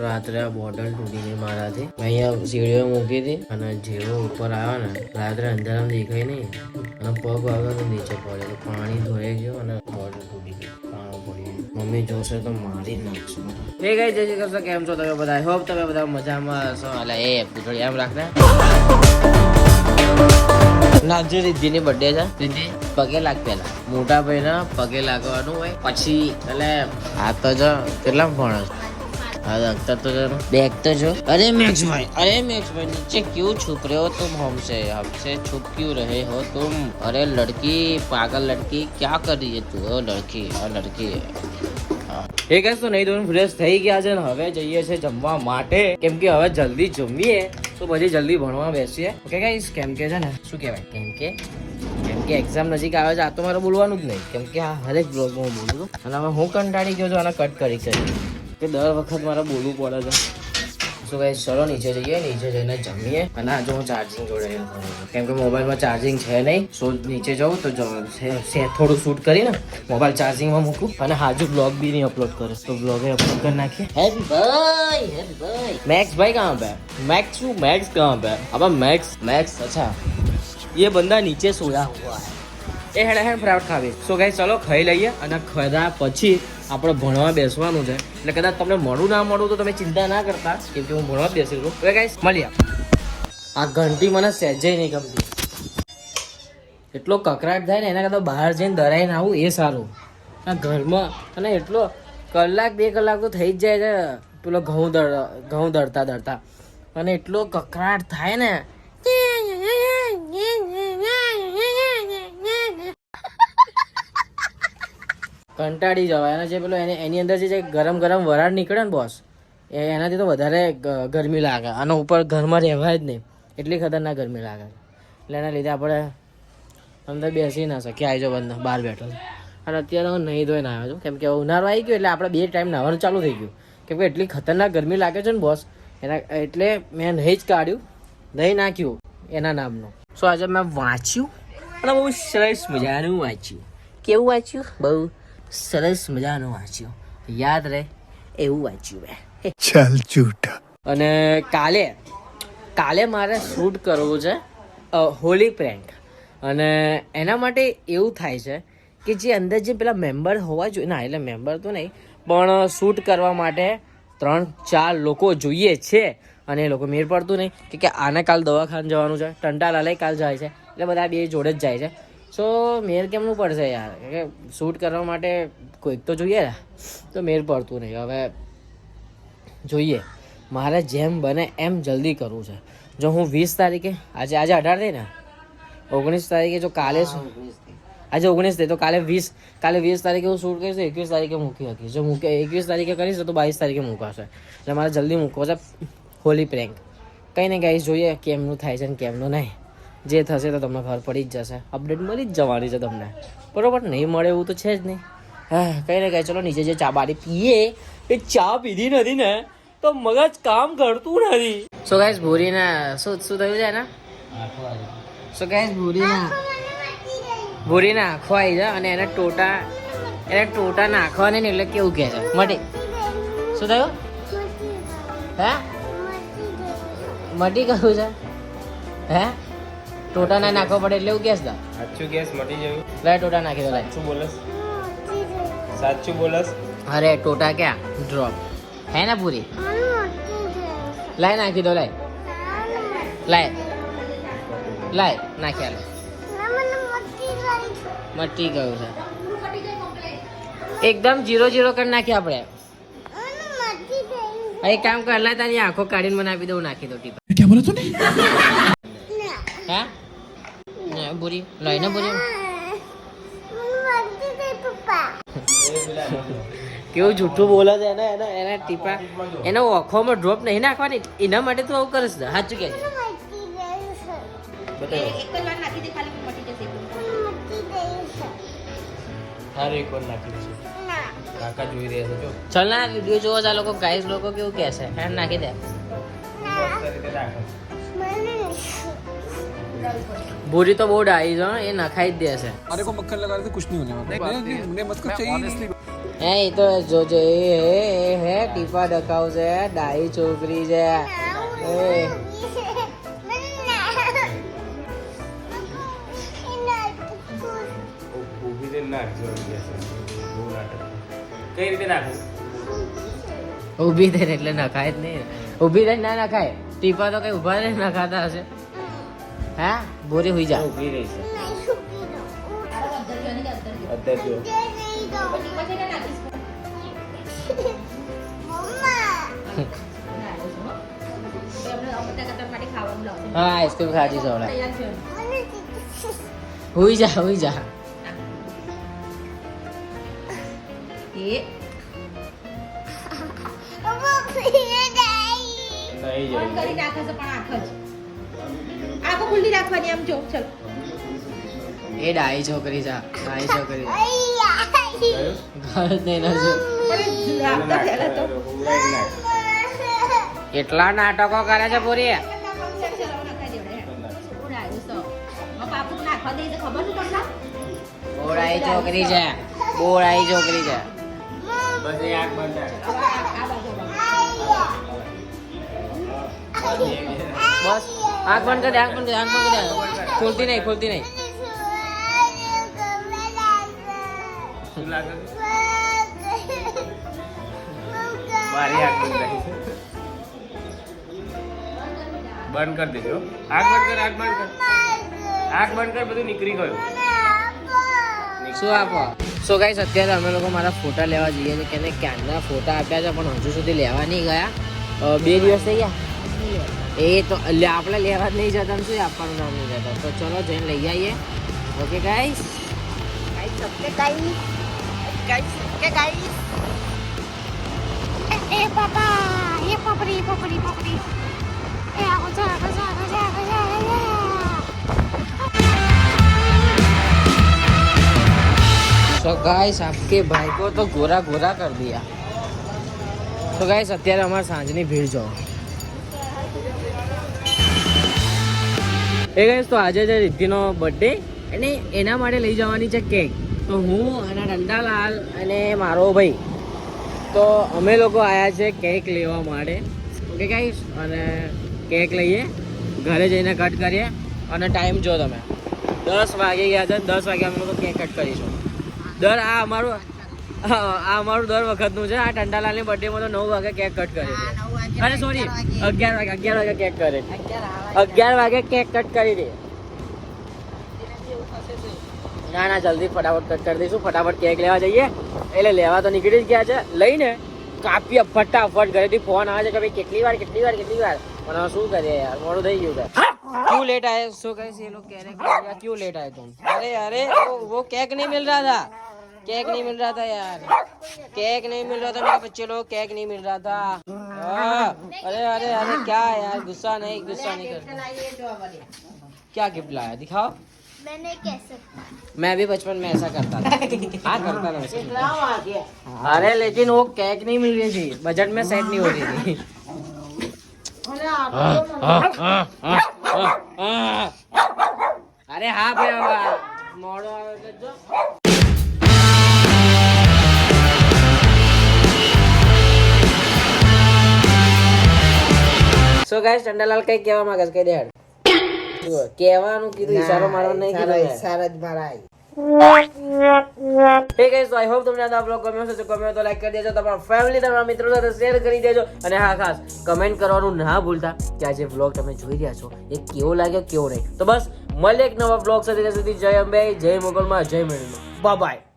રાત્રે આ બોટલ તૂટી ગઈ મારાથી અહીંયા સીડીઓ મૂકી હતી અને જેવો ઉપર આવ્યો ને રાત્રે અંધારામાં દેખાય નહીં. અને પગ તો નીચે પડ્યો પાણી ધોઈ ગયો અને બોટલ તૂટી ગઈ પાણી પડી ગયું. મમ્મી જોશે તો મારી નાખશે. એ ગઈ જય શ્રી કૃષ્ણ કેમ છો તમે બધા? હોપ તમે બધા મજામાં હશો. એટલે એ પૂછડી એમ રાખને નાજુ રિદ્ધિની બર્થડે છે રિદ્ધિ? પગે લાગ પેલા મોટા ભાઈ પગે લાગવાનું હોય. પછી એટલે આ તો જો કેટલા ભણો છો હા અખ્તર તો જો બેગ તો જો અરે મેક્સ ભાઈ અરે મેક્સ ભાઈ નીચે क्यों छुप रहे हो तुम हमसे हमसे छुप क्यों रहे हो तुम अरे लड़की पागल लड़की क्या कर रही है तू ओ लड़की આ લડકી એ કઈ તો નહીં ધોઈને ફ્રેશ થઈ ગયા છે ને હવે જઈએ છે જમવા માટે કેમ કે હવે જલ્દી જમીએ તો પછી જલ્દી ભણવા બેસીએ ઓકે ગાઈસ કેમ કે છે ને શું કહેવાય કેમ કે કેમ કે એક્ઝામ નજીક આવે છે આ તો મારે બોલવાનું જ નહીં કેમ કે આ હરેક બ્લોગમાં હું બોલું છું અને હવે હું કંટાળી ગયો છું આને કટ કરી કરી કે દર વખત મારે બોલવું પડે છે સો ગાઈસ ચલો નીચે જઈએ નીચે જઈને જમીએ અને આજે હું ચાર્જિંગ જોડાયેલું કરું કેમ કે મોબાઈલમાં ચાર્જિંગ છે નહીં સો નીચે જાઉં તો જ- સે- સે- થોડું શૂટ કરીને મોબાઈલ ચાર્જિંગમાં મૂકું અને હાજુ બ્લોગ બી નહીં અપલોડ કરે તો બ્લોગ અપલોડ કરી નાખીએ હેપી ભાઈ હેપી ભાઈ मैक्स भाई कहाँ पे है मैक्स टू मैक्स कहाँ पे है अब मैक्स मैक्स अच्छा ये बंदा नीचे सोया हुआ है એ હેડે હેડ ફ્રાઉટ ખાવી. સો ગાઈ ચલો ખાઈ લઈએ અને ખરા પછી આપણે ભણવા બેસવાનું છે. એટલે કદાચ તમને મળું ના મળું તો તમે ચિંતા ના કરતા કેમ કે હું ભણવા બેસી છું હવે ગાઈસ મળીએ. આ ઘંટી મને સહેજે નહીં ગમતી. એટલો કકરાટ થાય ને એના કરતાં બહાર જઈને દરાઈને આવું એ સારું. આ ઘરમાં અને એટલો કલાક બે કલાક તો થઈ જ જાય છે. પેલો ઘઉં દર ઘઉં દરતા દરતા અને એટલો કકરાટ થાય ને કંટાળી જવાય. અને જે પેલો એને એની અંદર જે ગરમ ગરમ વરાળ નીકળે ને બોસ એ એનાથી તો વધારે ગરમી લાગે. અને ઉપર ઘરમાં રહેવાય જ નહીં. એટલી ખતરનાક ગરમી લાગે. એટલે એના લીધે આપણે અંદર બેસી ના શકીએ. આવી જાઓ બંધ બહાર બેઠો અને અત્યારે હું નહીં ધોઈને આવ્યો છું. કેમ કે ઉનાળો આવી ગયો એટલે આપણે બે ટાઈમ નાહવાનું ચાલુ થઈ ગયું. કેમ કે એટલી ખતરનાક ગરમી લાગે છે ને બોસ એના એટલે મેં નહીં જ કાઢ્યું. નહીં નાખ્યું એના નામનું. સો આજે મેં વાંચ્યું અને બહુ સરસ મજાનું વાંચ્યું. કેવું વાંચ્યું? બહુ સરસ મજાનું વાંચ્યું. યાદ રહે એવું વાંચ્યું મેં. ચાલ જૂઠા. અને કાલે કાલે મારે શૂટ કરવું છે હોલી પ્રેન્ક અને એના માટે એવું થાય છે કે જે અંદર જે પેલા મેમ્બર હોવા જોઈએ ના એટલે મેમ્બર તો નહીં પણ શૂટ કરવા માટે ત્રણ ચાર લોકો જોઈએ છે અને એ લોકો મેળ પડતું નહીં. કે આને કાલ દવાખાને જવાનું છે ટંટાલાલે કાલ જાય છે એટલે બધા બે જોડે જ જાય છે. સો મેર કેમનું પડશે યાર? કે શૂટ કરવા માટે કોઈક તો જોઈએ ને તો મેર પડતું નહીં. હવે જોઈએ. મારે જેમ બને એમ જલ્દી કરવું છે. જો હું વીસ તારીખે આજે આજે અઢાર થઈ ને? ઓગણીસ તારીખે જો કાલે આજે ઓગણીસ થઈ તો કાલે વીસ કાલે વીસ તારીખે હું શૂટ કરીશ તો એકવીસ તારીખે મૂકી શકીશ. જો મૂકે એકવીસ તારીખે કરીશ તો બાવીસ તારીખે મૂકાશે. એટલે મારે જલ્દી મૂકવો છે. હોલી પ્રેન્ક કંઈ નહીં ગાઈશ જોઈએ કેમનું થાય છે ને કેમનું નહીં. જે થશે તો તમને ખબર પડી જ જશે. અપડેટ મળી જ જવાની છે તમને. બરોબર? નહીં મળે એવું તો છે જ નહીં. હા, કંઈ ને કહે ચલો નીચે જે ચા બારી પીએ, એ ચા પીધી નથી ને, તો મગજ કામ કરતું નથી. સો ગાઈસ ભૂરીને, શું શું થયું છે એના? સો ગાઈસ ભૂરીના, ભૂરીને આંખો આવી જાય અને એને ટોટા એને ટોટા નાખવાને ને એટલે કેવું કહે છે? મટી. શું થયું? હે? મટી કહ્યું છે. હે? ટોટા ના નાખવો પડે એટલે એવું કેસ દા સાચું કેસ મટી જયું. લાય ટોટા નાખી દો લાય શું બોલસ. સાચું બોલસ. અરે ટોટા ક્યાં? ડ્રોપ હે ને પૂરી? લાય નાખી દો લાય લાય લાય નાખ્યા લાય મટી ગયું છે. એકદમ જીરો જીરો કરી નાખીએ આપણે. એક કામ કર લે તારી આંખો કાઢીને મને આપી દઉં નાખી દો ટીપા. ક્યાં બોલો તું ને? હા? ને લઈને બોરી કેવું જૂઠું બોલે છે એને એને એને ટીપા એના ઓખોમાં ડ્રોપ નહીં નાખવાની એના માટે તું આવું કરીશ સાચું કે? ચાલ ના વીડિયો જોવો આ લોકો ગાઈઝ લોકો કેવું કહે છે? હે નાખી દે. મસ્ત રીતે રાખો ભૂરી તો બહુ ડાઈ છે હો, એ નખાઈ જ દે છે अरे को मक्खन लगा रहे थे कुछ नहीं होने वाला नहीं, नहीं, मुझे मत कुछ चाहिए હે એ તો જોજો એ હે એ હે ટીપા ડકાવશે ડાઈ છોકરી છે એ ઊભી થઈને નાખજો એમ કે છે. બહુ નાટક કઈ રીતે નાખવું ઊભી થઈને એટલે નખાય જ નહીં ઊભી થઈને ના નખાય ટીપા તો કઈ ઊભા નહીં નખાતા હશે હા બોરી હોઈ જા. ઊભી રહી છે. હા આઈસ્ક્રીમ ખાધી સોડા હુઈ જા હુઈ જા. નહીં જાય. આખો ખુલ્લી રાખવાની આમ જો ચલ. એ ડાઈ છોકરી છે ડાઈ છોકરી. ઘર જ ના જો. કેટલા નાટકો કરે છે પૂરી? બોળાઈ છોકરી છે બોળાઈ છોકરી છે. બસ આંખ બંધ. બસ. આંખ બંધ કરી આંખ બંધ કરી આંખ બંધ કરી ખોલતી નહીં ખોલતી નહીં. બંધ કરી દેજો. આંખ બંધ કર આંખ બંધ કર. આંખ બંધ કર બધું નીકળી ગયું. શું આપો? સો ગાઈસ અત્યારે અમે લોકો મારા ફોટા લેવા જઈએ છીએ. કેને ક્યારના ફોટા આપ્યા છે પણ હજુ સુધી લેવા નહીં ગયા. બે દિવસ થઈ ગયા. એ તો લે- આપણે લેવા જ નહીં જતા ને શું આપવાનું નામ નહીં જતા તો ચલો જઈને લઈ આવીએ okay guys Eh, papá, eh, papri, papri, papri. Eh, ako sa, ako sa, ako sa, ako sa, ako sa. तो गाइस आपके भाई को तो गोरा गोरा कर दिया તો ગાઈસ અત્યારે અમારે સાંજની ભીડ જો એ ગઈશ તો આજે છે રિદ્ધિનો બર્થડે અને એના માટે લઈ જવાની છે કેક તો હું અને નંદાલાલ અને મારો ભાઈ, તો અમે લોકો આવ્યા છે કેક લેવા માટે. ઓકે કહીશ અને કેક લઈએ, ઘરે જઈને કટ કરીએ. અને ટાઈમ જો તમે. દસ વાગે ગયા છે, દસ વાગે અમે લોકો કેક કટ કરીશું. દર આ અમારું આ આ અમારું દર વખતનું છે આ ટંડાલાલની બર્થડેમાં તો નવ વાગે કેક કટ કરે છે અરે સોરી અગિયાર વાગે અગિયાર વાગે કેક કરે અગિયાર વાગે કેક કટ કરી દે ના ના જલ્દી ફટાફટ કટ કરી દઈશું ફટાફટ કેક લેવા જઈએ એટલે લેવા તો નીકળી જ ગયા છે લઈને કાપીએ ફટાફટ ઘરેથી ફોન આવે છે કે ભાઈ કેટલી વાર કેટલી વાર કેટલી વાર પણ હવે શું કરીએ યાર મોડું થઈ ગયું છે क्यों लेट आए सो कैसे ये लोग कह रहे हैं कि क्यों लेट आए तुम अरे अरे वो वो केक नहीं मिल रहा था केक नहीं मिल रहा था यार। केक नहीं मिल रहा था मेरे बच्चे लोग केक नहीं मिल रहा था। हाँ। अरे अरे अरे क्या यार गुस्सा नहीं गुस्सा नहीं कर क्या गिफ्ट लाया दिखाओ। मैंने कैसे? मैं भी बचपन में ऐसा करता था। हाँ करता था अरे लेकिन वो केक नहीं मिल रही थी। बजट में सेट नहीं हो रही थी। अरे हाँ भैया मोड़ो। સો ગાઈસ ચંડાલાલ કઈ કહેવા માંગે છે? કઈ દે કહેવાનું કીધું ઈશારો મારવાનું નહીં કીધું મેં. હે ગાઈસ તો આઈ હોપ તમને આ બ્લોગ ગમ્યો હશે. ગમ્યો તો લાઈક કરી દેજો. તમારા ફેમિલી તમારા મિત્રો સાથે શેર કરી દેજો. અને હા ખાસ કમેન્ટ કરવાનું ના ભૂલતા કે આ જે બ્લોગ તમે જોઈ રહ્યા છો. એ કેવો લાગ્યો કેવો નહીં. તો બસ મળે એક નવા બ્લોગ સાથે. ત્યાં સુધી જય અંબે જય મોગલમાં જય મેળીમાં બાય